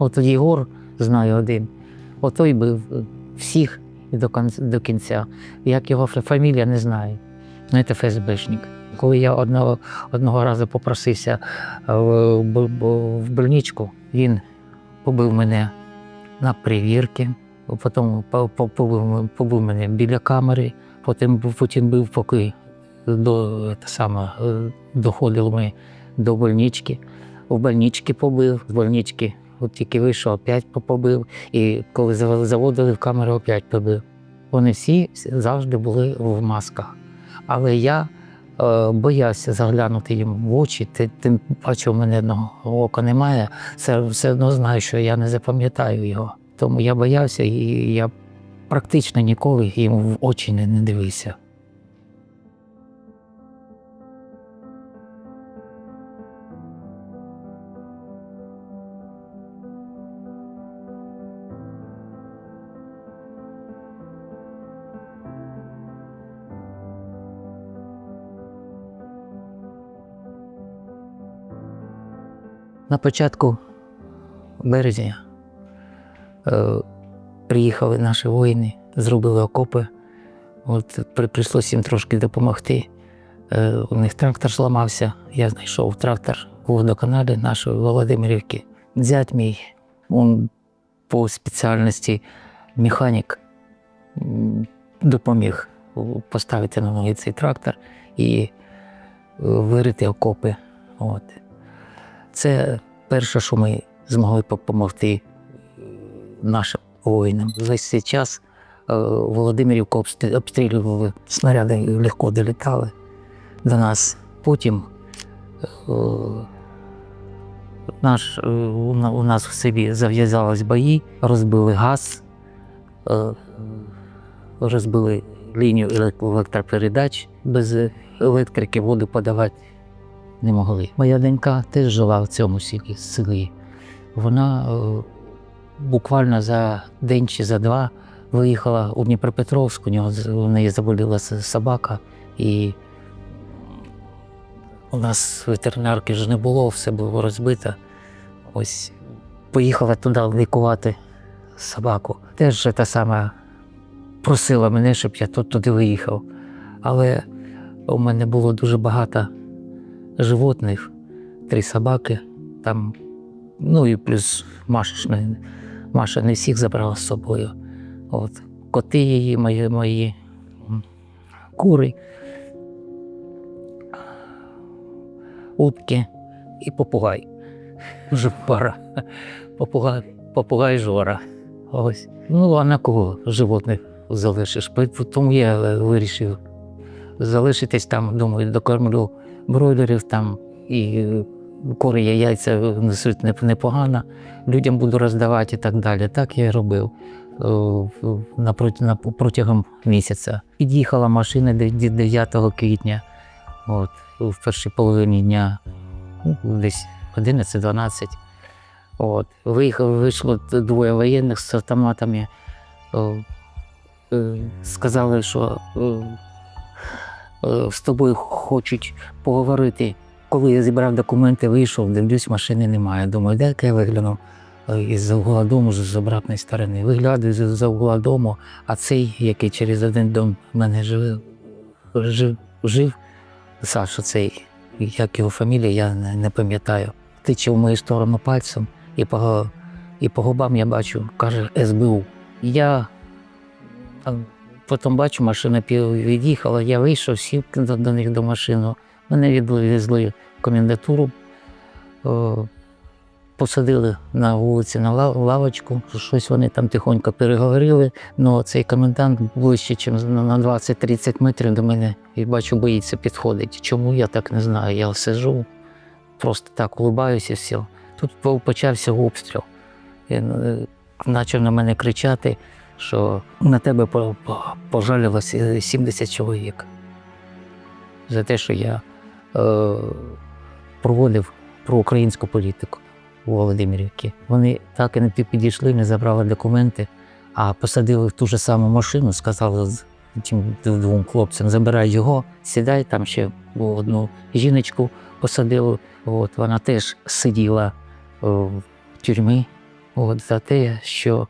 От Єгор, знаю один, отой бив всіх і до, кон- до кінця. Як його фамілія, не знаю. Ну, це ФСБшник. Коли я одного, одного разу попросився е, в, б- в больничку, він побив мене на перевірки, потім по- по- побив, побив мене біля камери, потім, потім бив, поки до, саме, е, доходили ми до больнички. В больничці побив, з больнички от тільки вийшов, опять по- побив. І коли заводили в камеру, опять побив. Вони всі завжди були в масках. Але я е, боявся заглянути їм в очі, ти- тим паче, у мене одного ока немає. Це все одно знаю, що я не запам'ятаю його. Тому я боявся і я практично ніколи їм в очі не дивився. На початку березня е, приїхали наші воїни, зробили окопи. От прийшлося їм трошки допомогти. Е, у них трактор зламався. Я знайшов трактор водоканалі нашої Володимирівки. Зять мій, він по спеціальності механік допоміг поставити на ноги цей трактор і е, вирити окопи. От. Це перше, що ми змогли допомогти нашим воїнам. Весь цей час е, Володимирівку обстрілювали, снаряди легко долітали до нас. Потім е, наш, е, у нас в селі зав'язались бої, розбили газ, е, розбили лінію елек- електропередач без електрики, воду подавати не могли. Моя донька теж жила в цьому селі. Вона е, буквально за день чи за два виїхала у Дніпропетровськ, у, у неї заболіла собака, і у нас ветеринарки ж не було, все було розбито. Ось поїхала туди лікувати собаку. Теж та сама просила мене, щоб я тут туди виїхав. Але у мене було дуже багато животних, три собаки, там, ну і плюс Маша, Маша не всіх забрала з собою. От. Коти її, мої, мої кури, утки і попугай. Вже пара. Попугай, попугай жора. Ось. Ну, а на кого животних залишиш? Тому я вирішив залишитись там, думаю, докормлю бройлерів там і е, кури є яйця несуть непогано, людям буду роздавати і так далі. Так я і робив е, протягом місяця. Під'їхала машина де- де- 9 квітня, от, в першій половині дня, ну, десь 11-12. От. Виїхав, вийшло двоє воєнних з автоматами. Е, Сказали, що е, е, з тобою хочуть поговорити. Коли я зібрав документи, вийшов, дивлюсь, машини немає. Думаю, де я виглянув е, із угла дому з обратної сторони. Виглядаю з угла дому, а цей, який через один дом мене жив, жив, жив Саша, цей, як його фамілія, я не, пам'ятаю. Тиче в мою сторону пальцем, і по, і по губам я бачу, каже СБУ. Я а, потім бачу, машина від'їхала, я вийшов, сів до, них до машини. Мене відвезли в комендатуру, посадили на вулиці на ла- лавочку. Щось вони там тихонько переговорили. Ну, цей комендант ближче, ніж на 20-30 метрів до мене, і бачу, боїться підходить. Чому я так не знаю? Я сижу, просто так улибаюся все. Тут по- почався обстріл. Е, почав на мене кричати, що на тебе по- по- пожалілося 70 чоловік за те, що я е, проводив проукраїнську політику у Володимирівці. Вони так і не підійшли, не забрали документи, а посадили в ту ж саму машину, сказали тим двом хлопцям, забирай його, сідай там ще одну жіночку посадили. От, вона теж сиділа е, в тюрмі от, за те, що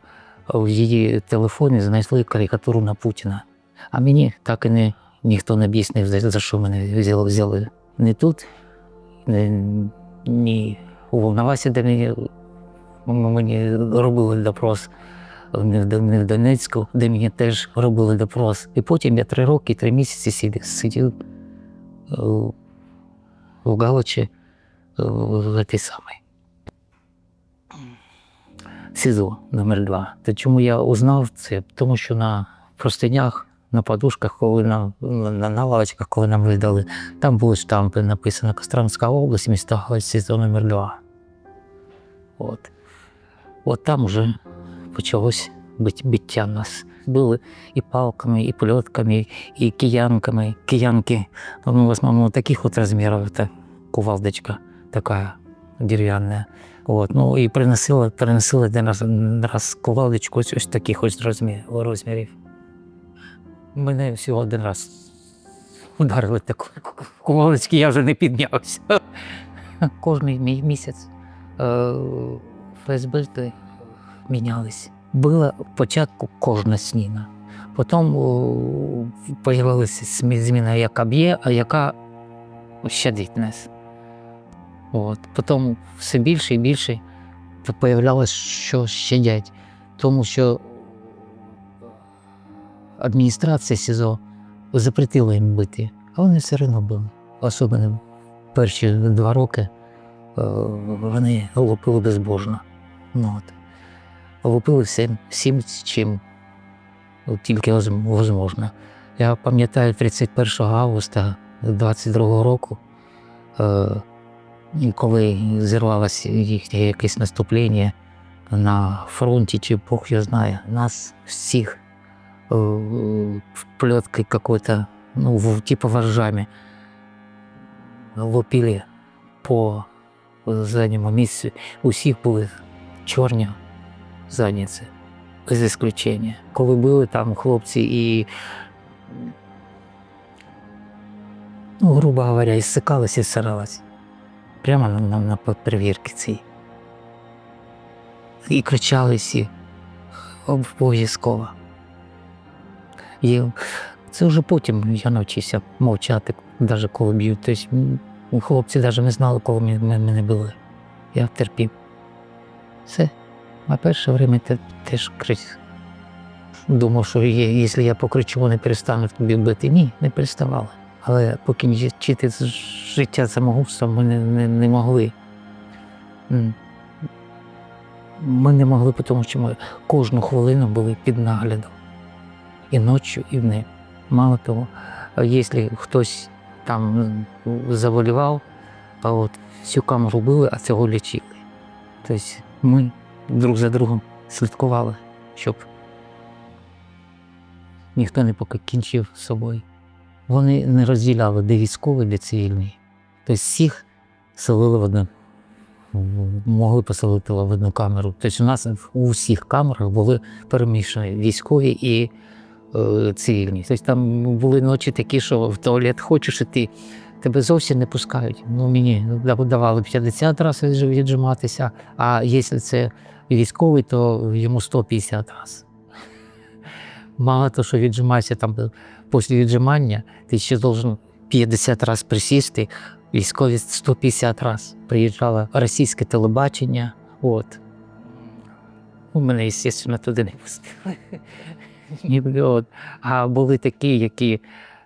в її телефоні знайшли карикатуру на Путіна. А мені так і не, ніхто не об'яснив, за, що мене взяли, взяли. Не тут, ні у Волновасі, де мені, мені робили допрос, не в, не в Донецьку, де мені теж робили допрос. І потім я три роки, три місяці сидів, сидів е, в Галичі е, в тій самій. СІЗО номер 2 Та чому я узнав це? Тому що на простинях, на подушках, коли на, на, на лавочках, коли нам видали, там були штампи, написано Костромська область, місто Галич, СІЗО номер 2 От. От там вже почалось бит- биття нас. Били і палками, і плетками, і киянками. Киянки, ну, в основному таких от розмірів, это кувалдочка така дерев'яна. От, ну і приносили, приносили один раз, раз кувалдочку ось, ось таких ось розмір, розмірів. Мене всього один раз ударили таку кувалдочки, я вже не піднявся. Кожний мій місяць е, ФСБ мінялись. Була спочатку кожна зміна. Потім з'явилася зміна, яка б'є, а яка щадить нас. От. Потім все більше і більше появлялось, що щадять. Тому що адміністрація СІЗО запретила їм бити, а вони все одно били. Особливо перші два роки е, вони лупили безбожно. Ну, от. Лупили всім, всім чим тільки возможно. Я пам'ятаю 31 августа 22 року, е, коли зірвалося їхнє якесь наступлення на фронті, чи Бог його знає, нас всіх е, в плеткой какой-то, ну, в, типа вожжами, лупили по задньому місці. Усіх були чорні задниці, без исключення. Коли були там хлопці і, ну, грубо говоря, і і саралась. Прямо на, на, на перевірки цій. І кричали всі обов'язково. І це вже потім я навчився мовчати, навіть коли б'ють. Тобто хлопці навіть не знали, коли мене, били. Я терпів. Все. А перше время те, теж крич. Думав, що якщо я покричу, вони перестануть бити. Ні, не переставали. Але з життя самогубством, ми не, не, не могли. Ми не могли, тому що ми кожну хвилину були під наглядом. І ночі, і вдень. Мало того, якщо хтось там заболівав, а от всю камеру били, а цього лічили. Тобто ми друг за другом слідкували, щоб ніхто не покінчив собою. Вони не розділяли, де військовий, де цивільний. Тобто всіх селили в одну, могли поселити в одну камеру. Тобто у нас у всіх камерах були перемішані військові і е, цивільні. Тобто там були ночі такі, що в туалет хочеш іти, тебе зовсім не пускають. Ну, мені давали 50 разів віджиматися, а якщо це військовий, то йому 150 разів. Мало того, що віджимаєшся там після віджимання, ти ще должен 50 разів присісти, військові 150 разів. Приїжджало російське телебачення. От. У мене, звісно, туди не пустили. От. А були такі, які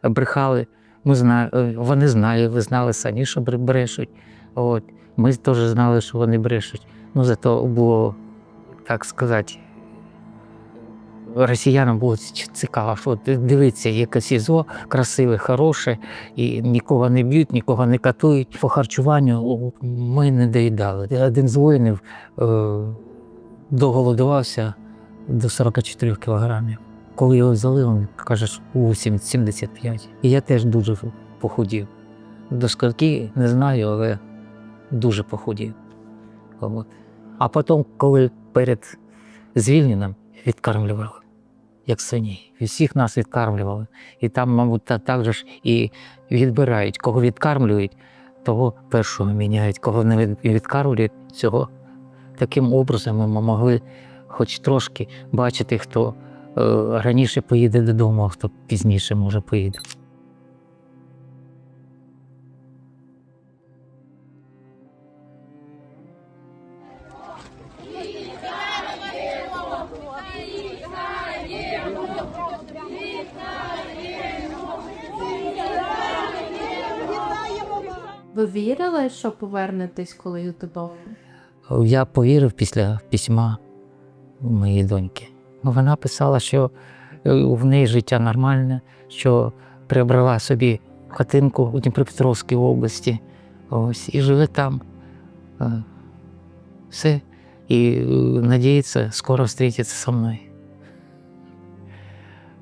брехали. Ми зна... е, Вони знали, ви знали самі, що бре- брешуть. От. Ми теж знали, що вони брешуть. Ну, зато було, так сказати, росіянам було цікаво, що от дивіться, яке СІЗО красиве, хороше, і нікого не б'ють, нікого не катують. По харчуванню ми не доїдали. Один з воїнів е, доголодувався до 44 кілограмів. Коли його взяли, він каже, що у 75. І я теж дуже похудів. До скільки не знаю, але дуже похудів. А потім, коли перед звільненням відкармлювали, як свині. Всіх нас відкармлювали. І там, мабуть, та- так же ж і відбирають. Кого відкармлюють, того першого міняють. Кого не відкармлюють, цього таким образом ми могли хоч трошки бачити, хто е, раніше поїде додому, а хто пізніше може поїде. Ви вірили, що повернетесь коли додому? Я повірив після письма моєї доньки. Вона писала, що е, в неї життя нормальне, що прибрала собі хатинку у Дніпропетровській області. Ось, і живе там. Е, Все. І е, надіється скоро зустрітися зі мною.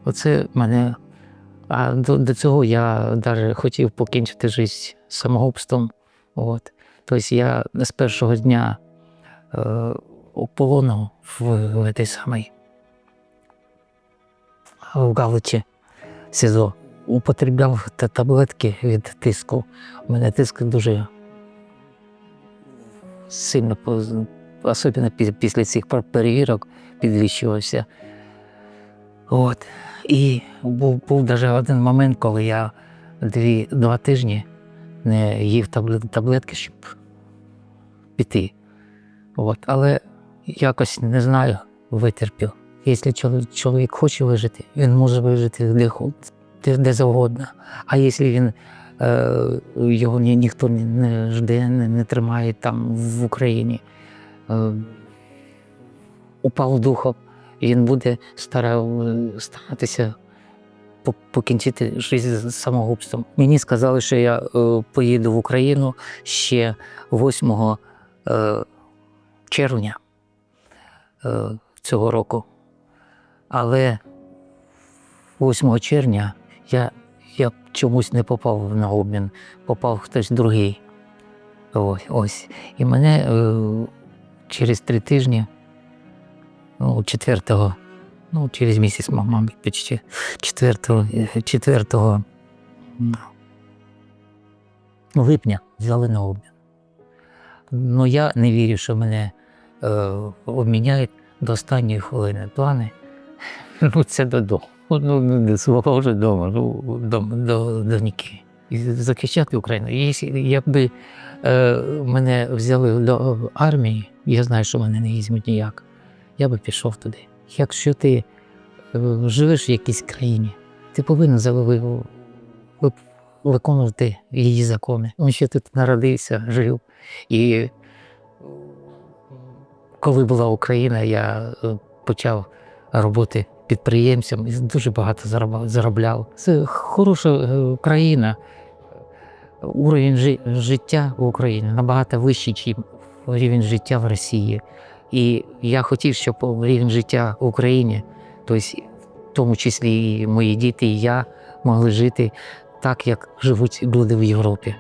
Оце мене. А до, до цього я навіть хотів покінчити життя самогубством. От. Тобто я з першого дня е, полону в, в той самий в Галичі СІЗО. Употребляв таблетки від тиску. У мене тиск дуже сильно, особливо після цих перевірок, підвищувався. От. І був, був навіть один момент, коли я дві, два тижні не їв таблет, таблетки, щоб піти. От. Але якось не знаю, витерпів. Якщо чоловік хоче вижити, він може вижити де, де, де завгодно. А якщо він е, його ні, ніхто не, не жде, не, не тримає там в Україні, е, упав духом, він буде старав, старатися покінчити життя з самогубством. Мені сказали, що я е, поїду в Україну ще 8 е, червня е, цього року. Але 8 червня я, я чомусь не попав на обмін, попав хтось другий. Ось. І мене е, через три тижні, ну, 4 ну, через місяць, мабуть, почти 4, 4 липня взяли на обмін. Ну, я не вірю, що мене е, обміняють до останньої хвилини. Плани. Ну, це додому. Ну, ну, до свого вже дому, ну, до, до доньки. І захищати Україну. Якби е, мене взяли до армії, я знаю, що мене не візьмуть ніяк. Я би пішов туди. Якщо ти е, живеш в якійсь країні, ти повинен виконувати її закони. Він ще тут народився, жив. І коли була Україна, я е, почав роботи підприємцем і дуже багато заробляв-. Це хороша е, країна. Уровень жи- життя в Україні набагато вищий, ніж рівень життя в Росії. І я хотів, щоб рівень життя в Україні, тобто, в тому числі і мої діти, і я могли жити так, як живуть люди в Європі.